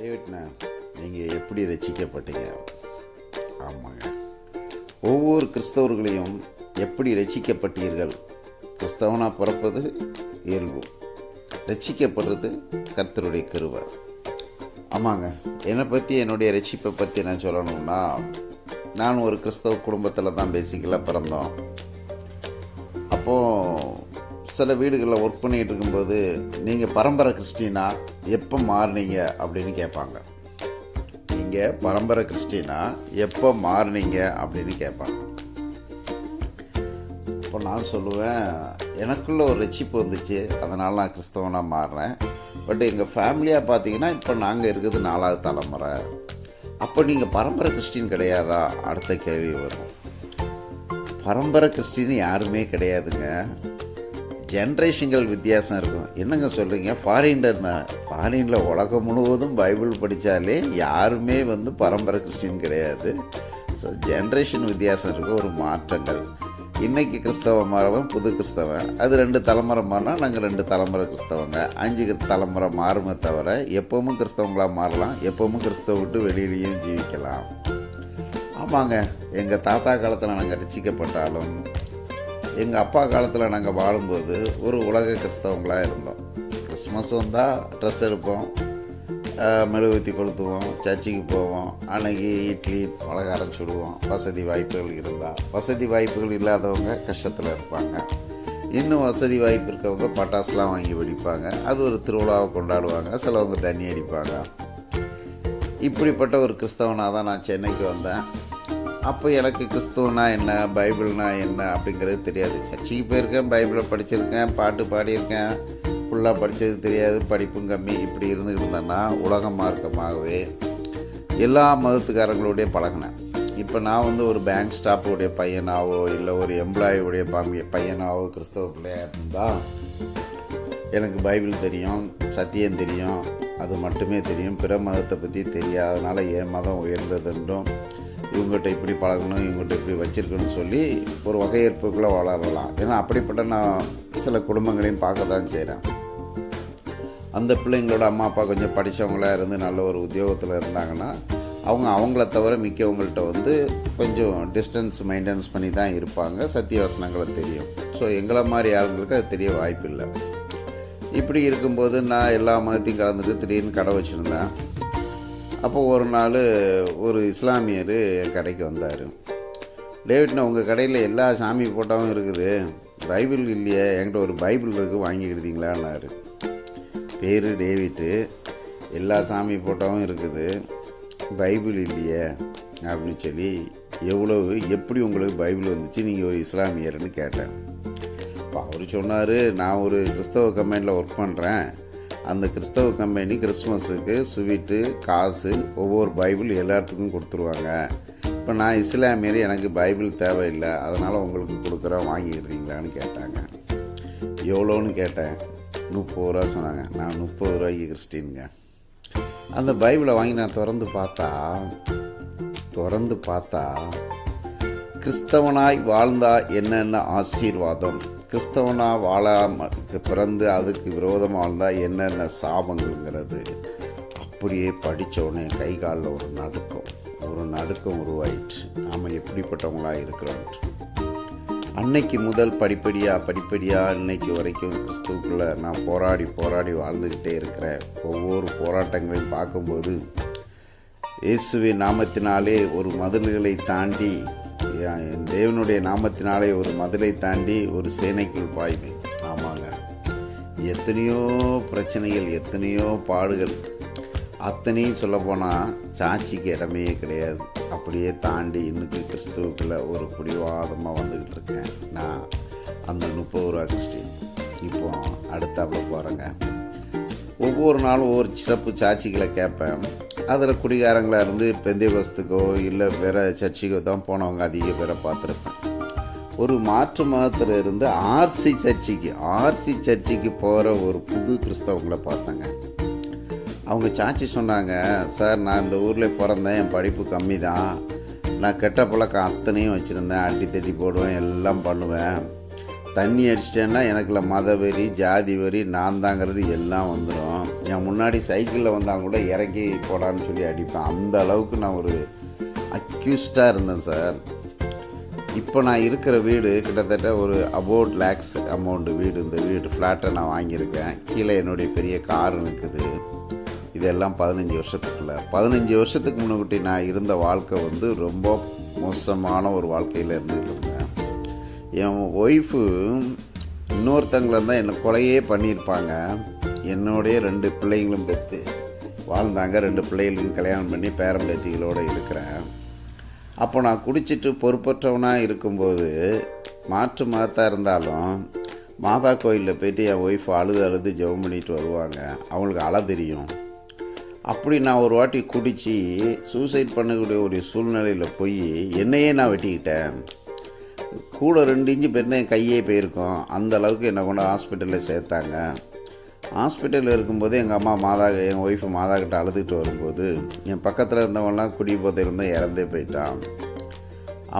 டேவிட்ண்ணா நீங்கள் எப்படி ரசிக்கப்பட்டீங்க? ஆமாங்க. ஒவ்வொரு கிறிஸ்தவர்களையும் எப்படி ரசிக்கப்பட்டீர்கள்? கிறிஸ்தவனாக பிறப்பது இயல்பு. ரசிக்கப்படுறது கர்த்தருடைய கருவை ஆமாங்க. என்னை பற்றி என்னுடைய ரட்சிப்பை பற்றி நான் சொல்லணும்னா நான் ஒரு கிறிஸ்தவ குடும்பத்தில் தான் பேசிக்கலாக பிறந்தோம். அப்போது சில வீடுகளில் ஒர்க் பண்ணிகிட்டு இருக்கும்போது நீங்கள் பரம்பரை கிறிஸ்டினா எப்போ மாறுனீங்க? அப்படின்னு கேட்பாங்க. நீங்கள் பரம்பரை கிறிஸ்டினா எப்போ மாறுனீங்க? அப்படின்னு கேட்பாங்க. இப்போ நான் சொல்லுவேன் எனக்குள்ள ஒரு ரட்சிப்பு வந்துச்சு. அதனால் நான் கிறிஸ்தவனாக மாறினேன் பட் எங்கள் ஃபேமிலியாக பார்த்தீங்கன்னா இப்போ நாங்கள் இருக்கிறது நாலாவது தலைமுறை. அப்போ நீங்கள் பரம்பரை கிறிஸ்டின் கிடையாதா? அடுத்த கேள்வி வரும். பரம்பரை கிறிஸ்டின் யாருமே கிடையாதுங்க. ஜென்ரேஷன்கள் வித்தியாசம் இருக்கும். என்னங்க சொல்கிறீங்க ஃபாரின்டர் தான் ஃபாரினில் உலகம் முழுவதும் பைபிள் படித்தாலே யாருமே வந்து பரம்பரை கிறிஸ்டின் கிடையாது. ஸோ ஜென்ரேஷன் வித்தியாசம் இருக்கும் ஒரு மாற்றங்கள். இன்றைக்கி கிறிஸ்தவ மாறவன் புது கிறிஸ்தவன். அது ரெண்டு தலைமுறை மாறினா நாங்கள் ரெண்டு தலைமுறை கிறிஸ்தவங்க. அஞ்சு தலைமுறை மாறுமே தவிர எப்பவும் கிறிஸ்தவங்களாக மாறலாம். எப்பவும் கிறிஸ்தவ விட்டு வெளியிலையும் ஜீவிக்கலாம். ஆமாங்க. எங்கள் தாத்தா காலத்தில் நாங்கள் ரசிக்கப்பட்டாலும் எங்கள் அப்பா காலத்தில் நாங்கள் வாழும்போது ஒரு உலக கிறிஸ்தவங்களாக இருந்தோம். கிறிஸ்மஸ் வந்தால் ட்ரெஸ் எடுப்போம் மெழுகுத்தி கொளுத்துவோம் சர்ச்சுக்கு போவோம் அன்னைக்கு இட்லி பலகாரம் சுடுவோம் வசதி வாய்ப்புகள் இருந்தால் வசதி வாய்ப்புகள் இல்லாதவங்க கஷ்டத்தில் இருப்பாங்க. இன்னும் வசதி வாய்ப்பு இருக்கவங்க பட்டாசுலாம் வாங்கி வெடிப்பாங்க. அது ஒரு திருவிழாவை கொண்டாடுவாங்க. சிலவங்க தண்ணி அடிப்பாங்க. இப்படிப்பட்ட ஒரு கிறிஸ்தவனாக தான் நான் சென்னைக்கு வந்தேன். அப்போ எனக்கு கிறிஸ்துவனா என்ன? பைபிள்னா என்ன அப்படிங்கிறது தெரியாது. சர்ச்சைக்கு போயிருக்கேன் பைபிளை படிச்சிருக்கேன் பாட்டு பாடியிருக்கேன். ஃபுல்லாக படித்தது தெரியாது படிப்பும் கம்மி. இப்படி இருந்துக்கிட்டு இருந்தேன்னா உலக மார்க்கமாகவே எல்லா மதத்துக்காரங்களுடைய பழகினேன். இப்போ நான் வந்து ஒரு பேங்க் ஸ்டாஃபுடைய பையனாவோ இல்லை ஒரு எம்ப்ளாயியுடைய பையனாவோ கிறிஸ்தவ பிள்ளையாக இருந்தால் எனக்கு பைபிள் தெரியும் சத்தியம் தெரியும் அது மட்டுமே தெரியும். பிற மதத்தை பற்றி தெரியாதனால என் மதம் உயர்ந்ததுன்றும் இவங்ககிட்ட இப்படி பழகணும் இவங்ககிட்ட இப்படி வச்சிருக்கணும்னு சொல்லி ஒரு வகையேற்புக்குள்ளே வளரலாம் ஏன்னா அப்படிப்பட்ட நான் சில குடும்பங்களையும் பார்க்க தான் செய்கிறேன் அந்த பிள்ளைங்களோட அம்மா அப்பா கொஞ்சம் படித்தவங்களாக இருந்து நல்ல ஒரு உத்தியோகத்தில் இருந்தாங்கன்னா அவங்க அவங்கள தவிர மிக்கவங்கள்ட்ட வந்து கொஞ்சம் டிஸ்டன்ஸ் மெயின்டெனன்ஸ் பண்ணி தான் இருப்பாங்க. சத்திய வசனங்களை தெரியும். ஸோ எங்களை மாதிரி ஆளுங்களுக்கு அது தெரிய வாய்ப்பில்லை. இப்படி இருக்கும்போது நான் எல்லா மதத்தையும் கலந்துட்டு திடீர்னு கடை வச்சுருந்தேன். அப்போ ஒரு நாள் ஒரு இஸ்லாமியர் என் கடைக்கு வந்தார். டேவிட்னா உங்கள் கடையில் எல்லா சாமி ஃபோட்டோவும் இருக்குது. பைபிள் இல்லையே என்கிட்ட ஒரு பைபிள் இருக்குது வாங்கிக்கிடுதீங்களான்னாரு பேர் டேவிட்டு. எல்லா சாமி ஃபோட்டோவும் இருக்குது. பைபிள் இல்லையே அப்படின்னு சொல்லி எவ்வளவு எப்படி உங்களுக்கு பைபிள் வந்துச்சு நீங்கள் ஒரு இஸ்லாமியர்னு கேட்டேன். இப்போ அவர் சொன்னார் நான் ஒரு கிறிஸ்தவ கம்பெனியில் ஒர்க் பண்ணுறேன் அந்த கிறிஸ்தவ கம்பெனி கிறிஸ்மஸுக்கு ஸ்வீட்டு காசு ஒவ்வொரு பைபிள் எல்லாத்துக்கும் கொடுத்துருவாங்க. இப்போ நான் இஸ்லாமியர் எனக்கு பைபிள் தேவையில்லை. அதனால் உங்களுக்கு கொடுக்குறேன் வாங்கிடுறீங்களான்னு கேட்டாங்க. எவ்வளோன்னு கேட்டேன். முப்பது ரூபா சொன்னாங்க. நான் முப்பது ரூபாய்க்கு கிறிஸ்டின்ங்க. அந்த பைபிளை வாங்கி நான் திறந்து பார்த்தா திறந்து பார்த்தா கிறிஸ்தவனாய் வாழ்ந்தா என்னென்ன ஆசீர்வாதம்? கிறிஸ்தவனாக வாழாம பிறந்து அதுக்கு விரோதமாக இருந்தால் என்னென்ன சாபங்கள்ங்கிறது அப்படியே படிச்ச உடனே கை காலில் ஒரு நடுக்கம். ஒரு நடுக்கம் உருவாயிற்று. நாம் எப்படிப்பட்டவங்களாக இருக்கிறோம் அன்னைக்கு முதல் படிப்படியாக படிப்படியாக இன்னைக்கு வரைக்கும் கிறிஸ்துவுக்குள்ளே நான் போராடி போராடி வாழ்ந்துக்கிட்டே இருக்கிறேன். ஒவ்வொரு போராட்டங்களையும் பார்க்கும்போது இயேசுவின் நாமத்தினாலே ஒரு மதில்களை தாண்டி தேவனுடைய நாமத்தினாலே ஒரு மதுரை தாண்டி ஒரு சேனைக்குள் பாய்வேன் ஆமாங்க. எத்தனையோ பிரச்சனைகள் எத்தனையோ பாடுகள். அத்தனையும் சொல்லப்போனால் சாட்சிக்கு இடமே கிடையாது. அப்படியே தாண்டி இன்னைக்கு கிறிஸ்துவுக்குள்ளே ஒரு பிடிவாதமாக வந்துக்கிட்டு இருக்கேன். நான் அந்த முப்பது ரூபா கிறிஸ்டின். இப்போ அடுத்தாப்பில் போகிறேங்க ஒவ்வொரு நாளும் ஒவ்வொரு சிறப்பு சாட்சிகளை கேட்பேன். அதில் குடிகாரங்களாக இருந்து பெந்தேகோஸ்துக்கோ இல்லை வேற சர்ச்சுக்கோ தான் போனவங்க அதிக பேரை பார்த்துருப்பேன். ஒரு மாற்று மதத்தில் இருந்து ஆர்சி சர்ச்சுக்கு ஆர்சி சர்ச்சுக்கு போகிற ஒரு புது கிறிஸ்தவங்களை பார்த்தேங்க. அவங்க சாட்சி சொன்னாங்க சார் நான் இந்த ஊரில் பிறந்தேன் என் படிப்பு கம்மி தான் நான் கெட்ட பழக்கம் அத்தனையும் வச்சுருந்தேன். அடி தட்டி போடுவேன் எல்லாம் பண்ணுவேன். தண்ணி அடிச்சிட்டேன்னா எனக்குள்ள மத வெறி ஜாதி வெறி நான் தாங்கிறது எல்லாம் வந்துடும் என் முன்னாடி சைக்கிளில் வந்தால் கூட இறக்கி போடான்னு சொல்லி அடிப்பேன். அந்த அளவுக்கு நான் ஒரு அக்யூஸ்டாக இருந்தேன் சார் இப்போ நான் இருக்கிற வீடு கிட்டத்தட்ட ஒரு அபவுட் லேக்ஸ் அமௌண்ட்டு வீடு. இந்த வீடு ஃப்ளாட்டை நான் வாங்கியிருக்கேன். கீழே என்னுடைய பெரிய கார் நிற்குது இதெல்லாம் பதினஞ்சு வருஷத்துக்குள்ள. பதினஞ்சு வருஷத்துக்கு முன்னுக்குட்டி நான் இருந்த வாழ்க்கை வந்து ரொம்ப மோசமான ஒரு வாழ்க்கையில் இருந்துகிட்டு இருந்தேன் என் ஒய்ஃபு இன்னொருத்தங்களை தான் என்னை கொலையே பண்ணியிருப்பாங்க. என்னுடைய ரெண்டு பிள்ளைங்களும் பெற்று வாழ்ந்தாங்க. ரெண்டு பிள்ளைகளுக்கும் கல்யாணம் பண்ணி பேரம்பேத்திகளோடு இருக்கிறேன். அப்போ நான் குடிச்சிட்டு பொறுப்பற்றவனாக இருக்கும்போது மாற்று மதத்தாக இருந்தாலும் மாதா கோயிலில் போயிட்டு என் ஒய்ஃப் அழுது அழுது ஜெபம் பண்ணிட்டு வருவாங்க. அவங்களுக்கு அழ தெரியும். அப்படி நான் ஒரு வாட்டி குடித்து சூசைட் பண்ணக்கூடிய ஒரு சூழ்நிலையில் போய் என்னையே நான் வெட்டிக்கிட்டேன். கூட ரெண்டு இன்ச்சு பெருந்தா என் கையே போயிருக்கோம். அந்த அளவுக்கு என்னை கொண்டு ஹாஸ்பிட்டலில் சேர்த்தாங்க. ஹாஸ்பிட்டலில் இருக்கும்போது எங்கள் அம்மா மாதா என் ஒய்ஃபு மாதா அழுதுகிட்டு வரும்போது என் பக்கத்தில் இருந்தவங்களாம் குடி போதை இருந்தால் இறந்தே போயிட்டான்.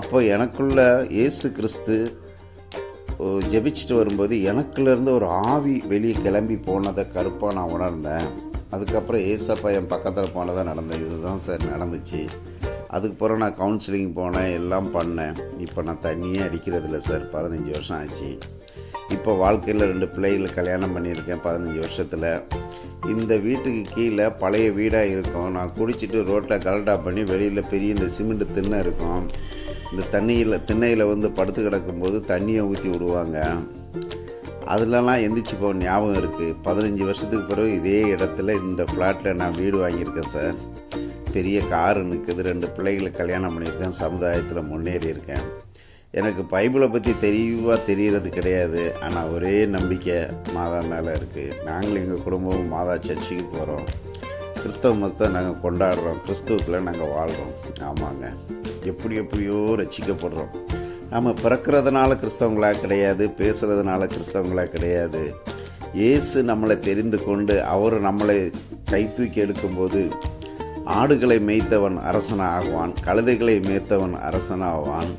அப்போ எனக்குள்ள இயேசு கிறிஸ்து ஜெபிச்சுட்டு வரும்போது எனக்குள்ளேருந்து ஒரு ஆவி வெளியே கிளம்பி போனதை கருப்பாக நான் உணர்ந்தேன். அதுக்கப்புறம் ஏசப்பா என் பக்கத்தில் போனதாக நடந்தது இதுதான் சார் நடந்துச்சு. அதுக்கப்புறம் நான் கவுன்சிலிங் போனேன் எல்லாம் பண்ணேன். இப்போ நான் தண்ணியே அடிக்கிறதில்ல சார் பதினஞ்சு வருஷம் ஆச்சு. இப்போ வாழ்க்கையில் ரெண்டு பிள்ளைகளை கல்யாணம் பண்ணியிருக்கேன் பதினஞ்சு வருஷத்தில். இந்த வீட்டுக்கு கீழே பழைய வீடாக இருக்கும். நான் குடிச்சிட்டு ரோட்டில் கலட்டா பண்ணி வெளியில் பெரிய இந்த சிமெண்ட் திண்ணை இருக்கும். இந்த தண்ணியில் திண்ணையில் வந்து படுத்து கிடக்கும்போது தண்ணியை ஊற்றி விடுவாங்க. அதுலலாம் எந்திரிச்சு போக ஞாபகம் இருக்குது பதினஞ்சு வருஷத்துக்கு பிறகு இதே இடத்துல இந்த ஃப்ளாட்டில் நான் வீடு வாங்கியிருக்கேன் சார். பெரிய காரு நிற்குது ரெண்டு பிள்ளைகளை கல்யாணம் பண்ணியிருக்கேன். சமுதாயத்தில் முன்னேறி இருக்கேன். எனக்கு பைபிளை பற்றி தெளிவாக தெரிகிறது கிடையாது. ஆனால் ஒரே நம்பிக்கை மாதா மேலே இருக்குது நாங்களும் எங்கள் குடும்பமும் மாதா சர்ச்சுக்கு போகிறோம் கிறிஸ்தவ மதத்தை நாங்கள் கொண்டாடுறோம். கிறிஸ்துவுக்குள்ளே நாங்கள் வாழ்கிறோம் ஆமாங்க. எப்படி எப்படியோ ரசிக்கப்படுறோம். நம்ம பிறக்கிறதுனால கிறிஸ்தவங்களாக கிடையாது. பேசுகிறதுனால கிறிஸ்தவங்களாக கிடையாது. இயேசு நம்மளை தெரிந்து கொண்டு அவர் நம்மளை கை தூக்கி எடுக்கும்போது ஆடுகளை மேய்த்தவன் அரசனாகுவான் கழுதைகளை மேய்த்தவன் அரசனாவான்.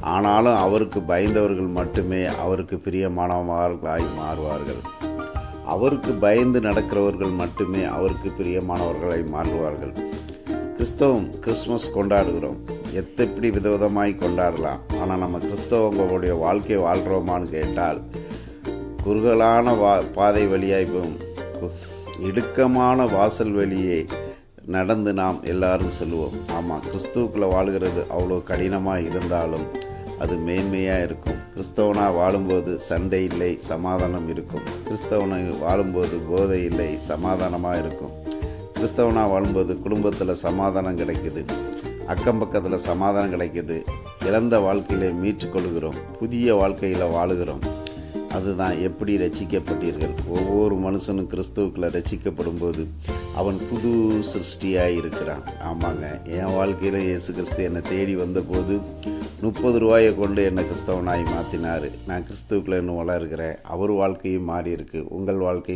ஆனாலும் அவருக்கு பயந்தவர்கள் மட்டுமே அவருக்கு பிரியமானவர்களாய் மாறுவார்கள். அவருக்கு பயந்து நடக்கிறவர்கள் மட்டுமே அவருக்கு பிரியமானவர்களாய் மாறுவார்கள். கிறிஸ்தவம் கிறிஸ்மஸ் கொண்டாடுகிறோம். எத்தப்படி விதவிதமாய் கொண்டாடலாம்? ஆனால் நம்ம கிறிஸ்தவங்களுடைய வாழ்க்கையை வாழ்கிறோமான்னு கேட்டால் குறுகலான வா பாதை வழியாய் போகும் இடுக்கமான வாசல் வழியே நடந்து நாம் எல்லாரும் செல்வோம். ஆமாம் கிறிஸ்துவுக்குள்ளே வாழ்கிறது அவ்வளோ கடினமாக இருந்தாலும் அது மேன்மையாக இருக்கும். கிறிஸ்தவனாக வாழும்போது சண்டை இல்லை சமாதானம் இருக்கும். கிறிஸ்தவனை வாழும்போது போதை இல்லை சமாதானமாக இருக்கும். கிறிஸ்தவனாக வாழும்போது குடும்பத்தில் சமாதானம் கிடைக்குது. அக்கம் பக்கத்தில் சமாதானம் கிடைக்குது. இழந்த வாழ்க்கையில மீட்டுக்கொள்கிறோம் புதிய வாழ்க்கையில் வாழுகிறோம். அதுதான் எப்படி ரசிக்கப்பட்டீர்கள்? ஒவ்வொரு மனுஷனும் கிறிஸ்துவுக்குள்ள ரசிக்கப்படும் போது அவன் புது சிருஷ்டியாக இருக்கிறான். ஆமாங்க. என் வாழ்க்கையில் இயேசு கிறிஸ்து என்னை தேடி வந்தபோது முப்பது ரூபாயை கொண்டு என்னை கிறிஸ்தவனாய் மாற்றினார் நான் கிறிஸ்துவுக்குள்ள இன்னும் வளர்கிறேன். அவர் வாழ்க்கையும் மாறி இருக்கு உங்கள் வாழ்க்கையும்